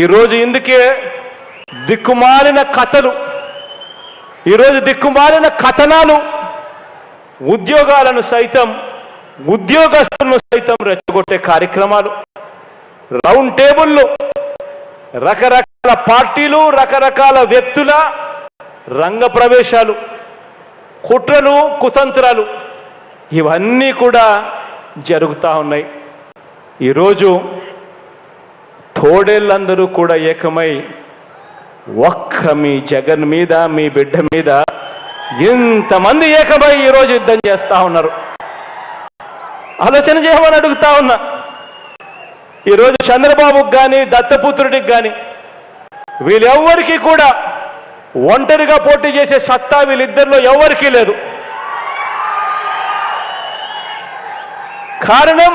ఈరోజు ఇందుకే దిక్కుమాలిన కథలు ఈరోజు దిక్కుమాలిన కథనాలు ఉద్యోగాలను సైతం ఉద్యోగస్తులను సైతం రెచ్చగొట్టే కార్యక్రమాలు రౌండ్ టేబుల్లు రకరకాల పార్టీలు రకరకాల వ్యక్తుల రంగ ప్రవేశాలు కుట్రలు కుతంత్రాలు ఇవన్నీ కూడా జరుగుతూ ఉన్నాయి. ఈరోజు తోడేళ్ళందరూ కూడా ఏకమై ఒక్క మీ జగన్ మీద మీ బిడ్డ మీద ఇంతమంది ఏకమై ఈరోజు యుద్ధం చేస్తా ఉన్నారు. ఆలోచన చేయమని అడుగుతా ఉన్నా. ఈరోజు చంద్రబాబుకి కానీ దత్తపుత్రుడికి కానీ వీళ్ళెవ్వరికీ కూడా ఒంటరిగా పోటీ చేసే సత్తా వీళ్ళిద్దరిలో ఎవరికీ లేదు. కారణం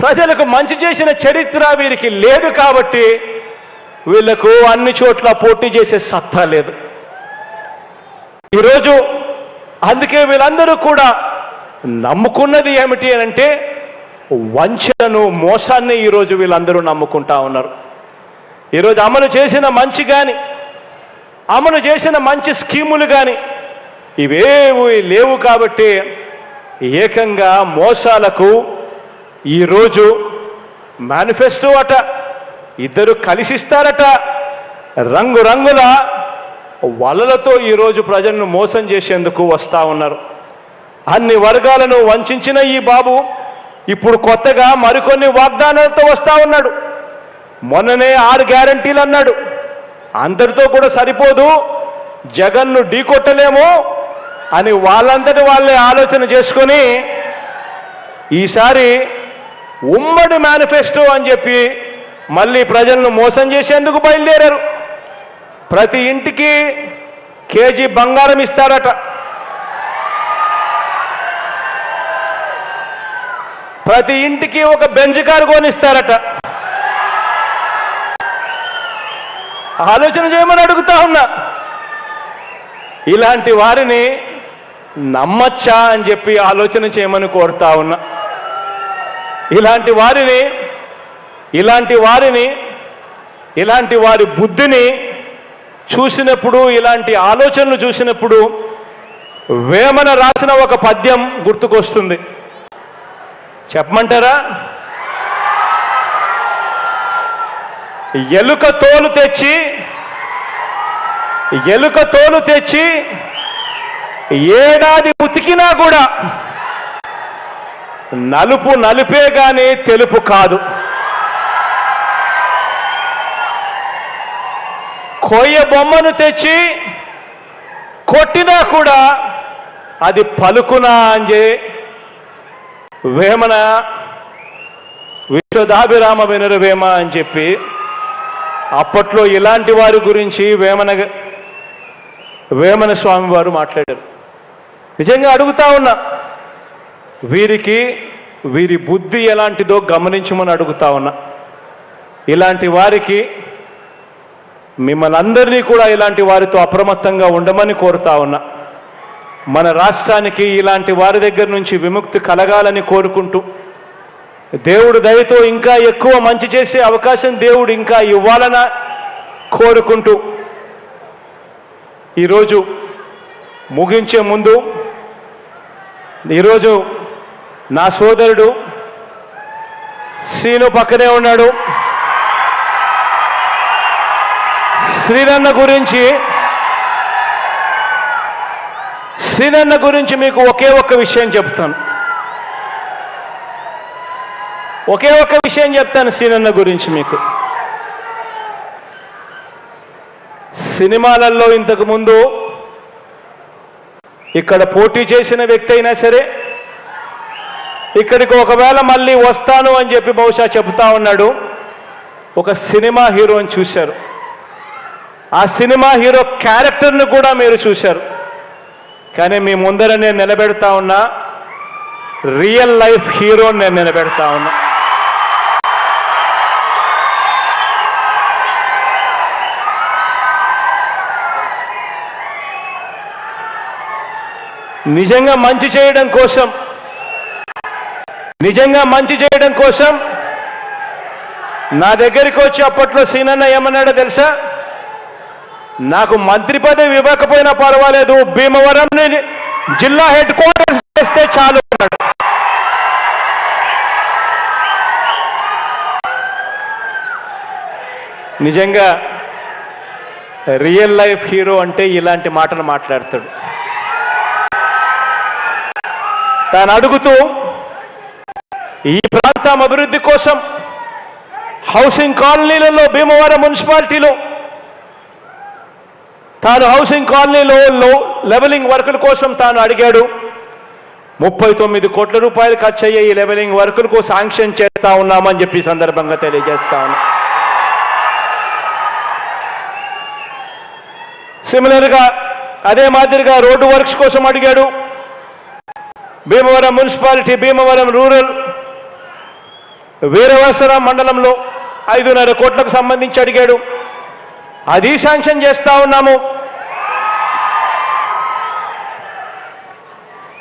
ప్రజలకు మంచి చేసిన చరిత్ర వీరికి లేదు కాబట్టి వీళ్ళకు అన్ని చోట్ల పోటీ చేసే సత్తా లేదు. ఈరోజు అందుకే వీళ్ళందరూ కూడా నమ్ముకున్నది ఏమిటి అని అంటే వంచనను మోసాన్ని ఈరోజు వీళ్ళందరూ నమ్ముకుంటా ఉన్నారు. ఈరోజు అమలు చేసిన మంచి కానీ అమలు చేసిన మంచి స్కీములు కానీ ఇవేవి లేవు కాబట్టి ఏకంగా మోసాలకు ఈరోజు మేనిఫెస్టో అట. ఇద్దరు కలిసిస్తారట. రంగురంగుల వలలతో ఈరోజు ప్రజలను మోసం చేసేందుకు వస్తా ఉన్నారు. అన్ని వర్గాలను వంచిన ఈ బాబు ఇప్పుడు కొత్తగా మరికొన్ని వాగ్దానాలతో వస్తా ఉన్నాడు. మొన్ననే ఆరు గ్యారంటీలు అన్నాడు. అందరితో కూడా సరిపోదు. జగన్ను ఢీకొట్టలేము అని వాళ్ళంతటి వాళ్ళే ఆలోచన చేసుకొని ఈసారి ఉమ్మడి మేనిఫెస్టో అని చెప్పి మళ్ళీ ప్రజలను మోసం చేసేందుకు బయలుదేరారు. ప్రతి ఇంటికి కేజీ బంగారం ఇస్తారట. ప్రతి ఇంటికి ఒక బెంజ్ కారు కొనిస్తారట. ఆలోచన చేయమని అడుగుతా ఉన్నా. ఇలాంటి వారిని నమ్మచ్చా అని చెప్పి ఆలోచన చేయమని కోరుతా ఉన్నా. ఇలాంటి వారిని ఇలాంటి వారిని ఇలాంటి వారి బుద్ధిని చూసినప్పుడు ఇలాంటి ఆలోచనలు చూసినప్పుడు వేమన రాసిన ఒక పద్యం గుర్తుకొస్తుంది. చెప్పమంటారా? ఎలుక తోలు తెచ్చి ఎలుక తోలు తెచ్చి ఏడాది ఉతికినా కూడా నలుపు నలుపే కానీ తెలుపు కాదు. కొయ్య బొమ్మను తెచ్చి కొట్టినా కూడా అది పలుకునా అంజే. వేమన విశ్వదాభిరామ వినరవేమ అని చెప్పి అప్పట్లో ఇలాంటి వారి గురించి వేమన వేమన స్వామి వారు మాట్లాడారు. నిజంగా అడుగుతా ఉన్నా. వీరికి వీరి బుద్ధి ఎలాంటిదో గమనించమని అడుగుతా ఉన్నా. ఇలాంటి వారికి మిమ్మల్ని అందరినీ కూడా ఇలాంటి వారితో అప్రమత్తంగా ఉండమని కోరుతా ఉన్నా. మన రాష్ట్రానికి ఇలాంటి వారి దగ్గర నుంచి విముక్తి కలగాలని కోరుకుంటూ దేవుడు దయతో ఇంకా ఎక్కువ మంచి చేసే అవకాశం దేవుడు ఇంకా ఇవ్వాలన కోరుకుంటూ ఈరోజు ముగించే ముందు ఈరోజు నా సోదరుడు శ్రీను పక్కనే ఉన్నాడు. శ్రీనన్న గురించి శ్రీనన్న గురించి మీకు ఒకే ఒక్క విషయం చెప్తాను. ఒకే ఒక్క విషయం చెప్తాను శ్రీనన్న గురించి మీకు. సినిమాలలో ఇంతకు ముందు ఇక్కడ పోటీ చేసిన వ్యక్తి అయినా సరే ఇక్కడికి ఒకవేళ మళ్ళీ వస్తాను అని చెప్పి బహుశా చెబుతా ఉన్నాడు. ఒక సినిమా హీరోని చూశారు. ఆ సినిమా హీరో క్యారెక్టర్ను కూడా మీరు చూశారు. కానీ మీ ముందర నేను నిలబెడతా ఉన్నా రియల్ లైఫ్ హీరోని నేను నిలబెడతా ఉన్నా. నిజంగా మంచి చేయడం కోసం నిజంగా మంచి చేయడం కోసం నా దగ్గరికి వచ్చి అప్పట్లో సీనన్న ఏమన్నాడో తెలుసా? నాకు మంత్రి పదవి ఇవ్వకపోయినా పర్వాలేదు భీమవరం జిల్లా హెడ్ క్వార్టర్స్ చేస్తే చాలు అన్నాడు. నిజంగా రియల్ లైఫ్ హీరో అంటే ఇలాంటి మాటలు మాట్లాడతాడు. తాను అడుగుతూ ఈ ప్రాంతం అభివృద్ధి కోసం హౌసింగ్ కాలనీలలో భీమవరం మున్సిపాలిటీలో తాను హౌసింగ్ కాలనీలో లో లెవెలింగ్ వర్కుల కోసం తాను అడిగాడు. ముప్పై తొమ్మిది కోట్ల రూపాయలు ఖర్చు అయ్యే ఈ లెవెలింగ్ వర్కులకు శాంక్షన్ చేస్తా ఉన్నామని చెప్పి సందర్భంగా తెలియజేస్తా ఉన్నా. సిమిలర్గా అదే మాదిరిగా రోడ్డు వర్క్స్ కోసం అడిగాడు. భీమవరం మున్సిపాలిటీ భీమవరం రూరల్ వీరవసరం మండలంలో ఐదున్నర కోట్లకు సంబంధించి అడిగాడు. అది శాంక్షన్ చేస్తా ఉన్నాము.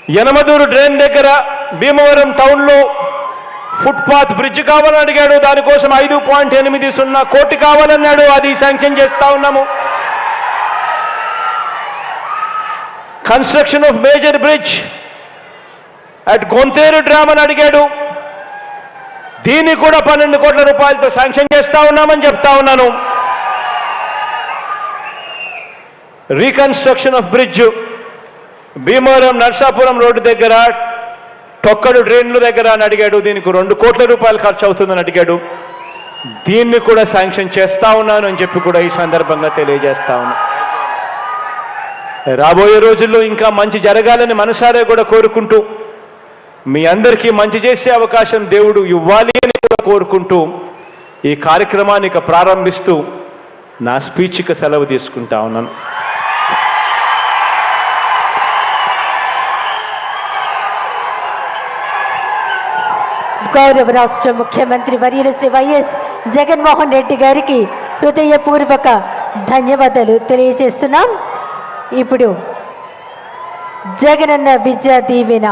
యనమదూరు డ్రైన్ దగ్గర భీమవరం టౌన్లో ఫుట్పాత్ బ్రిడ్జ్ కావాలని అడిగాడు. దానికోసం ఐదు పాయింట్ ఎనిమిది సున్నా కోటి కావాలన్నాడు. అది శాంక్షన్ చేస్తా ఉన్నాము. Construction of major bridge at Gonteru drain అని అడిగాడు. దీన్ని కూడా పన్నెండు కోట్ల రూపాయలతో శాంక్షన్ చేస్తా ఉన్నామని చెప్తా ఉన్నాను. Reconstruction of bridge Bhimavaram Narsapuram road దగ్గర తొక్కడు డ్రైన్ల దగ్గర అని అడిగాడు. దీనికి రెండు కోట్ల రూపాయలు ఖర్చు అవుతుందని అడిగాడు. దీన్ని కూడా శాంక్షన్ చేస్తా ఉన్నాను అని చెప్పి కూడా ఈ సందర్భంగా తెలియజేస్తా ఉన్నా. రాబోయే రోజుల్లో ఇంకా మంచి జరగాలని మనసారే కూడా కోరుకుంటూ మీ అందరికీ మంచి చేసే అవకాశం దేవుడు ఇవ్వాలి అని కూడా కోరుకుంటూ ఈ కార్యక్రమాన్ని ఇక ప్రారంభిస్తూ నా స్పీచ్కి సెలవు తీసుకుంటా ఉన్నాను. గౌరవ రాష్ట్ర ముఖ్యమంత్రి వర్యులు శ్రీ వైఎస్ జగన్మోహన్ రెడ్డి గారికి హృదయపూర్వక ధన్యవాదాలు తెలియజేస్తున్నాం. ఇప్పుడు జగనన్న విద్యా దీవెన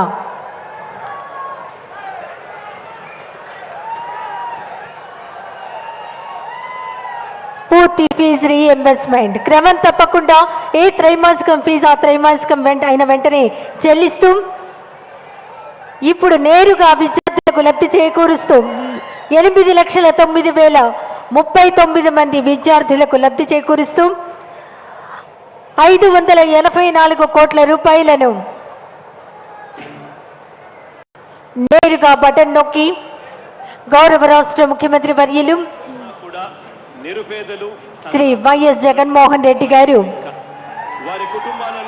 పూర్తి ఫీజు రీఎంబర్స్మెంట్ క్రమం తప్పకుండా ఏ త్రైమాసికం ఫీజు ఆ త్రైమాసికం వెంట అయిన వెంటనే చెల్లిస్తూ ఇప్పుడు నేరుగా విద్యార్థులకు లబ్ధి చేకూరుస్తూ ఎనిమిది లక్షల తొమ్మిది వేల ముప్పై తొమ్మిది మంది విద్యార్థులకు లబ్ధి చేకూరుస్తూ ఐదు వందల ఎనభై నాలుగు కోట్ల రూపాయలను నేరుగా బటన్ నొక్కి గౌరవ రాష్ట్ర ముఖ్యమంత్రి వర్యులు శ్రీ వైఎస్ జగన్మోహన్ రెడ్డి గారు. వారి కుటుంబాలలో